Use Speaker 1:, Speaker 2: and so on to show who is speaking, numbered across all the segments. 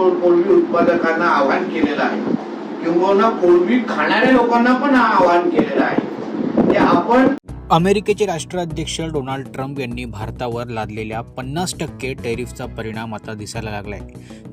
Speaker 1: कोळवी उत्पादकांना आव्हान केलेलं आहे. किंवा कोळवी खाणाऱ्या लोकांना पण आव्हान केलेलं आहे. ते आपण
Speaker 2: अमेरिकेचे राष्ट्राध्यक्ष डोनाल्ड ट्रम्प यांनी भारतावर लादलेल्या पन्नास टक्के टेरिफचा परिणाम आता दिसायला लागलाय.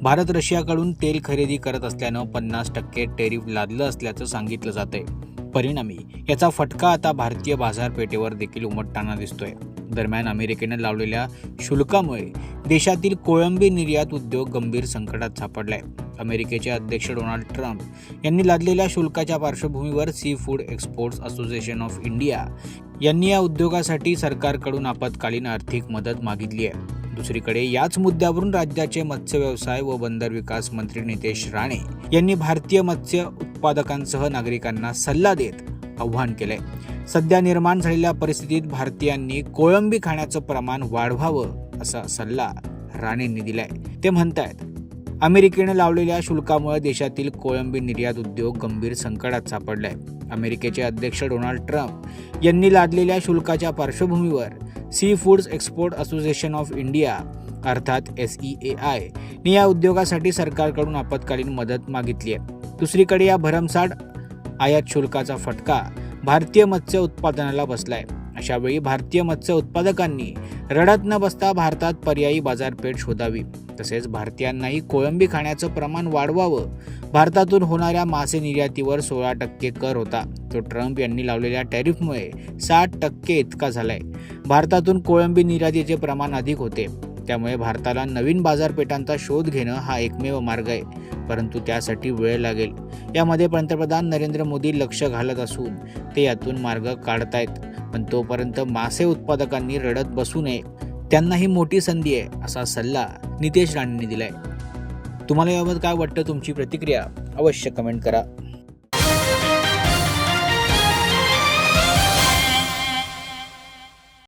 Speaker 2: भारत रशियाकडून तेल खरेदी करत असल्यानं पन्नास टक्के टेरिफ लादलं असल्याचं सांगितलं जात आहे परिणामी याचा फटका आता भारतीय बाजारपेठेवर देखील उमटताना दिसतोय. दरम्यान अमेरिकेनं लावलेल्या शुल्कामुळे देशातील कोळंबी निर्यात उद्योग गंभीर संकटात सापडलाय. अमेरिकेचे अध्यक्ष डोनाल्ड ट्रम्प यांनी लादलेल्या शुल्काच्या पार्श्वभूमीवर sea food exports association of India यांनी या उद्योगासाठी सरकारकडून आपत्कालीन आर्थिक मदत मागितली आहे. दुसरीकडे याच मुद्द्यावरून राज्याचे मत्स्य व्यवसाय व बंदर विकास मंत्री नितेश राणे यांनी भारतीय मत्स्य उत्पादकांसह नागरिकांना सल्ला देत आव्हान केलंय सध्या निर्माण झालेल्या परिस्थितीत भारतीयांनी कोळंबी खाण्याचं प्रमाण वाढवावं असा सल्ला राणेंनी दिलाय. ते म्हणतायत अमेरिकेनं लावलेल्या शुल्कामुळे देशातील कोळंबी निर्यात उद्योग गंभीर संकटात सापडलाय. अमेरिकेचे अध्यक्ष डोनाल्ड ट्रम्प यांनी लादलेल्या शुल्काच्या पार्श्वभूमीवर sea foods export association of India अर्थात एस ई ए आय ने या उद्योगासाठी सरकारकडून आपत्कालीन मदत मागितली आहे. दुसरीकडे या भरमसाठ आयात शुल्काचा फटका भारतीय मत्स्य उत्पादनाला बसलाय. अशावेळी भारतीय मत्स्य उत्पादकांनी रडत न बसता भारतात पर्यायी बाजारपेठ शोधावी. तसेच भारतीयांनाही कोळंबी खाण्याचं प्रमाण वाढवावं. भारतातून होणाऱ्या मासे निर्यातीवर सोळा टक्के कर होता. तो ट्रम्प यांनी लावलेल्या टॅरिफमुळे साठ टक्के इतका झालाय. भारतातून कोळंबी निर्यातीचे प्रमाण अधिक होते. त्यामुळे भारताला नवीन बाजारपेठांचा शोध घेणं हा एकमेव मार्ग आहे. परंतु त्यासाठी वेळ लागेल. यामध्ये पंतप्रधान नरेंद्र मोदी लक्ष घालत असून ते यातून मार्ग काढतायत. पण तोपर्यंत मासे उत्पादकांनी रडत बसू नये. त्यांना ही मोठी संधी आहे असा सल्ला नितेश राणेंनी दिलाय. तुम्हाला याबाबत काय वाटतं? तुमची प्रतिक्रिया अवश्य कमेंट करा.